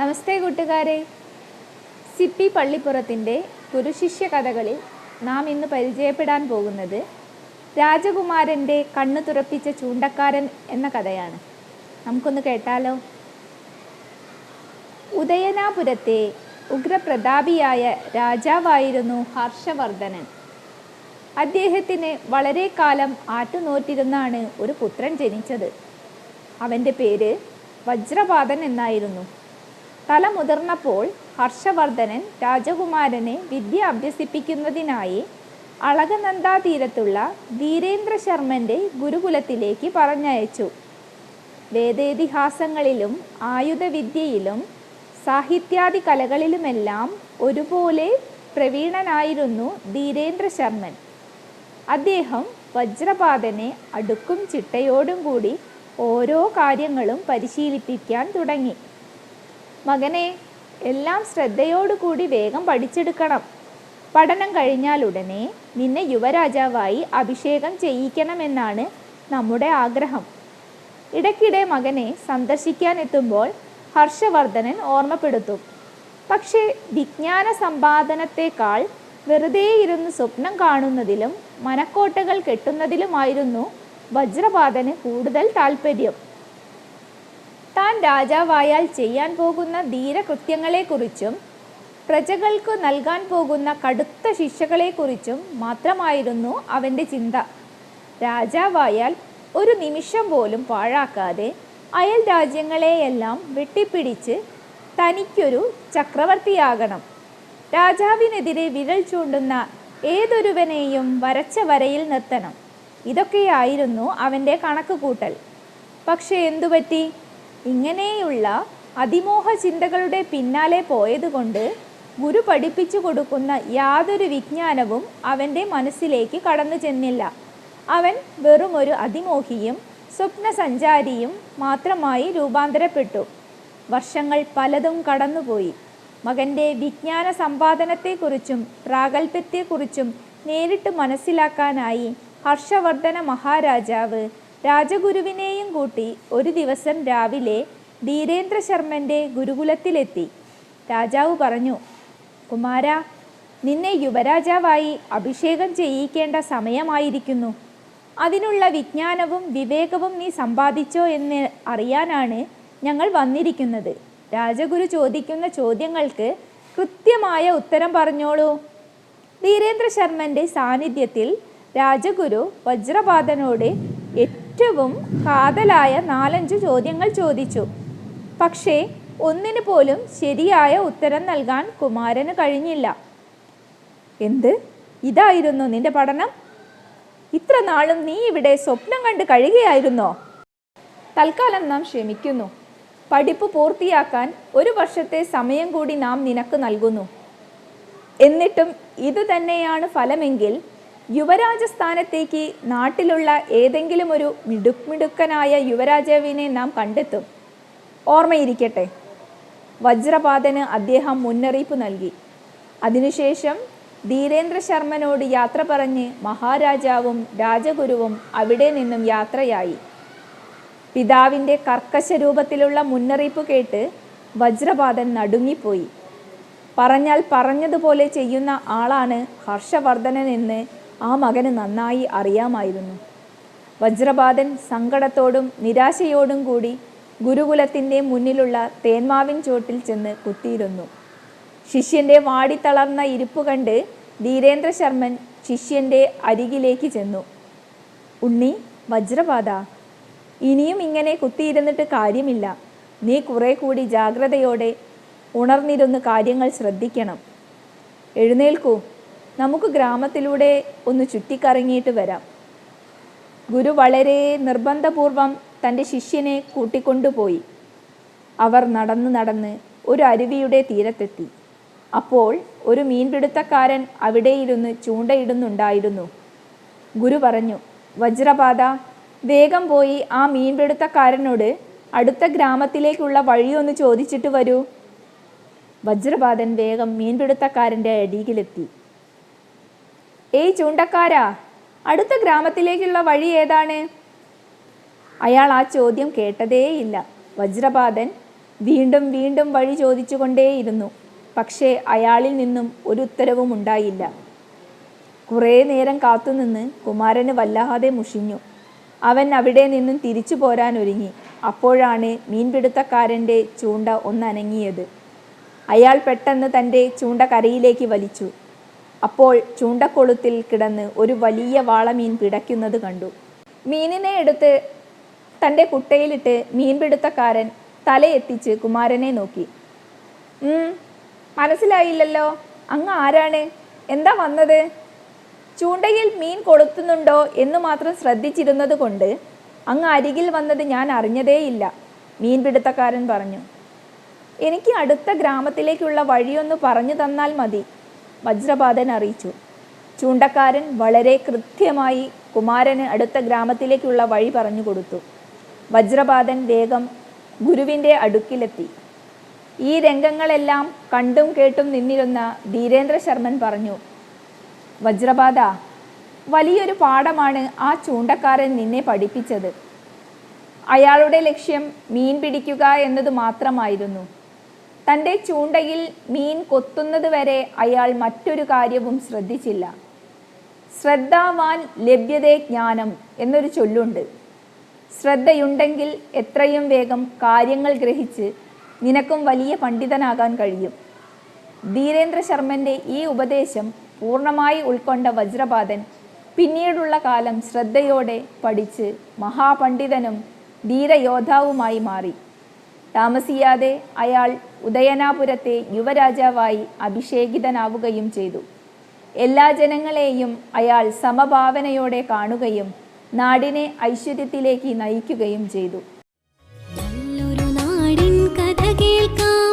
നമസ്തേ കൂട്ടുകാരെ. സിപ്പി പള്ളിപ്പുറത്തിന്റെ ഗുരുശിഷ്യ കഥകളിൽ നാം ഇന്ന് പരിചയപ്പെടാൻ പോകുന്നത് രാജകുമാരന്റെ കണ്ണു തുറപ്പിച്ച ചൂണ്ടക്കാരൻ എന്ന കഥയാണ്. നമുക്കൊന്ന് കേട്ടാലോ? ഉദയനാപുരത്തെ ഉഗ്രപ്രതാപിയായ രാജാവായിരുന്നു ഹർഷവർദ്ധനൻ. അദ്ദേഹത്തിന് വളരെ കാലം ആറ്റുനോറ്റിരുന്നാണ് ഒരു പുത്രൻ ജനിച്ചത്. അവന്റെ പേര് വജ്രപാതൻ എന്നായിരുന്നു. തല മുതിർന്നപ്പോൾ ഹർഷവർദ്ധനൻ രാജകുമാരനെ വിദ്യ അഭ്യസിപ്പിക്കുന്നതിനായി അളകനന്ദാ തീരത്തുള്ള വീരേന്ദ്ര ശർമ്മന്റെ ഗുരുകുലത്തിലേക്ക് പറഞ്ഞയച്ചു. വേദേതിഹാസങ്ങളിലും ആയുധവിദ്യയിലും സാഹിത്യാദി കലകളിലുമെല്ലാം ഒരുപോലെ പ്രവീണനായിരുന്നു ധീരേന്ദ്ര ശർമ്മൻ. അദ്ദേഹം വജ്രപാതനെ അടുക്കും ചിട്ടയോടും കൂടി ഓരോ കാര്യങ്ങളും പരിശീലിപ്പിക്കാൻ തുടങ്ങി. മകനെ എല്ലാം ശ്രദ്ധയോടുകൂടി വേഗം പഠിച്ചെടുക്കണം. പഠനം കഴിഞ്ഞാലുടനെ നിന്നെ യുവരാജാവായി അഭിഷേകം ചെയ്യിക്കണമെന്നാണ് നമ്മുടെ ആഗ്രഹം. ഇടയ്ക്കിടെ മകനെ സന്ദർശിക്കാനെത്തുമ്പോൾ ഹർഷവർദ്ധനൻ ഓർമ്മപ്പെടുത്തും. പക്ഷേ വിജ്ഞാന സമ്പാദനത്തെക്കാൾ വെറുതെ ഇരുന്ന് സ്വപ്നം കാണുന്നതിലും മനക്കോട്ടകൾ കെട്ടുന്നതിലുമായിരുന്നു വജ്രപാതന് കൂടുതൽ താല്പര്യം താൻ രാജാവായാൽ ചെയ്യാൻ പോകുന്ന ധീരകൃത്യങ്ങളെക്കുറിച്ചും പ്രജകൾക്ക് നൽകാൻ പോകുന്ന കടുത്ത ശിക്ഷകളെക്കുറിച്ചും മാത്രമായിരുന്നു അവന്റെ ചിന്ത. രാജാവായാൽ ഒരു നിമിഷം പോലും പാഴാക്കാതെ അയൽ രാജ്യങ്ങളെയെല്ലാം വെട്ടിപ്പിടിച്ച് തനിക്കൊരു ചക്രവർത്തിയാകണം. രാജാവിനെതിരെ വിരൽ ചൂണ്ടുന്ന ഏതൊരുവനെയും വരച്ച വരയിൽ നിർത്തണം. ഇതൊക്കെയായിരുന്നു അവന്റെ കണക്കുകൂട്ടൽ. പക്ഷേ എന്തുപറ്റി? ഇങ്ങനെയുള്ള അതിമോഹ ചിന്തകളുടെ പിന്നാലെ പോയതുകൊണ്ട് ഗുരു പഠിപ്പിച്ചു കൊടുക്കുന്ന യാതൊരു വിജ്ഞാനവും അവന്റെ മനസ്സിലേക്ക് കടന്നു ചെന്നില്ല. അവൻ വെറും ഒരു അതിമോഹിയും സ്വപ്നസഞ്ചാരിയും മാത്രമായി രൂപാന്തരപ്പെട്ടു. വർഷങ്ങൾ പലതും കടന്നുപോയി. മകന്റെ വിജ്ഞാന സമ്പാദനത്തെക്കുറിച്ചും പ്രാഗൽഭ്യത്തെക്കുറിച്ചും നേരിട്ട് മനസ്സിലാക്കാനായി ഹർഷവർദ്ധന മഹാരാജാവ് രാജഗുരുവിനെയും കൂട്ടി ഒരു ദിവസം രാവിലെ ധീരേന്ദ്ര ശർമ്മന്റെ ഗുരുകുലത്തിലെത്തി. രാജാവ് പറഞ്ഞു കുമാര നിന്നെ യുവരാജാവായി അഭിഷേകം ചെയ്യിക്കേണ്ട സമയമായിരിക്കുന്നു. അതിനുള്ള വിജ്ഞാനവും വിവേകവും നീ സമ്പാദിച്ചോ എന്ന് അറിയാനാണ് ഞങ്ങൾ വന്നിരിക്കുന്നത്. രാജഗുരു ചോദിക്കുന്ന ചോദ്യങ്ങൾക്ക് കൃത്യമായ ഉത്തരം പറഞ്ഞോളൂ. ധീരേന്ദ്ര ശർമ്മന്റെ സാന്നിധ്യത്തിൽ രാജഗുരു വജ്രപാതനോട് ഏറ്റവും കാതലായ നാലഞ്ച് ചോദ്യങ്ങൾ ചോദിച്ചു. പക്ഷേ ഒന്നിനു പോലും ശരിയായ ഉത്തരം നൽകാൻ കുമാരന് കഴിഞ്ഞില്ല. എന്ത്? ഇതായിരുന്നു നിന്റെ പഠനം? ഇത്ര നാളും നീ ഇവിടെ സ്വപ്നം കണ്ട് കഴിയുകയായിരുന്നോ തൽക്കാലം നാം ക്ഷമിക്കുന്നു. പഠിപ്പ് പൂർത്തിയാക്കാൻ ഒരു വർഷത്തെ സമയം കൂടി നാം നിനക്ക് നൽകുന്നു. എന്നിട്ടും ഇത് തന്നെയാണ് ഫലമെങ്കിൽ യുവരാജസ്ഥാനത്തേക്ക് നാട്ടിലുള്ള ഏതെങ്കിലും ഒരു മിടുക്മിടുക്കനായ യുവരാജാവിനെ നാം കണ്ടെത്തും. ഓർമ്മയിരിക്കട്ടെ വജ്രപാതന് അദ്ദേഹം മുന്നറിയിപ്പ് നൽകി. അതിനുശേഷം ധീരേന്ദ്ര ശർമ്മനോട് യാത്ര പറഞ്ഞ് മഹാരാജാവും രാജഗുരുവും അവിടെ നിന്നും യാത്രയായി. പിതാവിന്റെ കർക്കശ രൂപത്തിലുള്ള മുന്നറിയിപ്പ് കേട്ട് വജ്രപാതൻ നടുങ്ങിപ്പോയി. പറഞ്ഞാൽ പറഞ്ഞതുപോലെ ചെയ്യുന്ന ആളാണ് ഹർഷവർദ്ധനൻ എന്ന് ആ മകന് നന്നായി അറിയാമായിരുന്നു. വജ്രപാതൻ സങ്കടത്തോടും നിരാശയോടും കൂടി ഗുരുകുലത്തിന്റെ മുന്നിലുള്ള തേന്മാവിൻ ചോട്ടിൽ ചെന്ന് കുത്തിയിരുന്നു. ശിഷ്യന്റെ വാടിത്തളർന്ന ഇരിപ്പ് കണ്ട് ധീരേന്ദ്ര ശർമ്മൻ ശിഷ്യന്റെ അരികിലേക്ക് ചെന്നു. ഉണ്ണി വജ്രപാത ഇനിയും ഇങ്ങനെ കുത്തിയിരുന്നിട്ട് കാര്യമില്ല. നീ കുറെ കൂടി ജാഗ്രതയോടെ ഉണർന്നിരുന്ന് കാര്യങ്ങൾ ശ്രദ്ധിക്കണം. എഴുന്നേൽക്കൂ. നമുക്ക് ഗ്രാമത്തിലൂടെ ഒന്ന് ചുറ്റിക്കറങ്ങിയിട്ട് വരാം. ഗുരു വളരെ നിർബന്ധപൂർവം തന്റെ ശിഷ്യനെ കൂട്ടിക്കൊണ്ടുപോയി. അവർ നടന്ന് നടന്ന് ഒരു അരുവിയുടെ തീരത്തെത്തി. അപ്പോൾ ഒരു മീൻപിടുത്തക്കാരൻ അവിടെയിരുന്ന് ചൂണ്ടയിടുന്നുണ്ടായിരുന്നു. ഗുരു പറഞ്ഞു വജ്രപാത വേഗം പോയി ആ മീൻപിടുത്തക്കാരനോട് അടുത്ത ഗ്രാമത്തിലേക്കുള്ള വഴിയൊന്ന് ചോദിച്ചിട്ട് വരൂ. വജ്രപാതൻ വേഗം മീൻപിടുത്തക്കാരന്റെ അടിയിലെത്തി. ഏയ് ചൂണ്ടക്കാരാ അടുത്ത ഗ്രാമത്തിലേക്കുള്ള വഴി ഏതാണ്? അയാൾ ആ ചോദ്യം കേട്ടതേയില്ല. വജ്രപാതൻ വീണ്ടും വീണ്ടും വഴി ചോദിച്ചുകൊണ്ടേയിരുന്നു. പക്ഷേ അയാളിൽ നിന്നും ഒരു ഉത്തരവും ഉണ്ടായില്ല. കുറേ നേരം കാത്തുനിന്ന് കുമാരന് വല്ലാതെ മുഷിഞ്ഞു. അവൻ അവിടെ നിന്നും തിരിച്ചു പോരാൻ ഒരുങ്ങി അപ്പോഴാണ് മീൻപിടുത്തക്കാരന്റെ ചൂണ്ട ഒന്നനങ്ങിയത്. അയാൾ പെട്ടെന്ന് തന്റെ ചൂണ്ട കരയിലേക്ക് വലിച്ചു. അപ്പോൾ ചൂണ്ടക്കൊളുത്തിൽ കിടന്ന് ഒരു വലിയ വാളമീൻ പിടയ്ക്കുന്നത് കണ്ടു. മീനിനെ എടുത്ത് തന്റെ കുട്ടയിലിട്ട് മീൻപിടുത്തക്കാരൻ തലയെത്തിച്ച് കുമാരനെ നോക്കി. "ഉം, മനസ്സിലായില്ലല്ലോ. അങ്ങ് ആരാണ്? എന്താ വന്നത്? ചൂണ്ടയിൽ മീൻ കൊളുത്തുന്നുണ്ടോ എന്ന് മാത്രം ശ്രദ്ധിച്ചിരുന്നത് കൊണ്ട് അങ്ങ് അരികിൽ വന്നത് ഞാൻ അറിഞ്ഞതേയില്ല മീൻപിടുത്തക്കാരൻ പറഞ്ഞു. എനിക്ക് അടുത്ത ഗ്രാമത്തിലേക്കുള്ള വഴിയൊന്ന് പറഞ്ഞു തന്നാൽ മതി. വജ്രപാതൻ അറിയിച്ചു. ചൂണ്ടക്കാരൻ വളരെ കൃത്യമായി കുമാരന് അടുത്ത ഗ്രാമത്തിലേക്കുള്ള വഴി പറഞ്ഞു കൊടുത്തു. വജ്രപാതൻ വേഗം ഗുരുവിന്റെ അടുക്കിലെത്തി. ഈ രംഗങ്ങളെല്ലാം കണ്ടും കേട്ടും നിന്നിരുന്ന ധീരേന്ദ്ര ശർമ്മൻ പറഞ്ഞു വജ്രപാത വലിയൊരു പാഠമാണ് ആ ചൂണ്ടക്കാരൻ നിന്നെ പഠിപ്പിച്ചത്. അയാളുടെ ലക്ഷ്യം മീൻ പിടിക്കുക എന്നത് മാത്രമായിരുന്നു. തന്റെ ചൂണ്ടയിൽ മീൻ കൊത്തുന്നതുവരെ അയാൾ മറ്റൊരു കാര്യവും ശ്രദ്ധിച്ചില്ല. ശ്രദ്ധാവാൻ ലഭ്യതേ ജ്ഞാനം എന്നൊരു ചൊല്ലുണ്ട്. ശ്രദ്ധയുണ്ടെങ്കിൽ എത്രയും വേഗം കാര്യങ്ങൾ ഗ്രഹിച്ച് നിനക്കും വലിയ പണ്ഡിതനാകാൻ കഴിയും ധീരേന്ദ്ര ശർമ്മന്റെ ഈ ഉപദേശം പൂർണമായി ഉൾക്കൊണ്ട വജ്രപാതൻ പിന്നീടുള്ള കാലം ശ്രദ്ധയോടെ പഠിച്ച് മഹാപണ്ഡിതനും ധീരയോദ്ധാവുമായി മാറി. താമസിയാതെ അയാൾ ഉദയനാപുരത്തെ യുവരാജാവായി അഭിഷേകിതനാവുകയും ചെയ്തു. എല്ലാ ജനങ്ങളെയും അയാൾ സമഭാവനയോടെ കാണുകയും നാടിനെ ഐശ്വര്യത്തിലേക്ക് നയിക്കുകയും ചെയ്തു. നല്ലൊരു നാടിൻ കഥ കേൾക്കാം.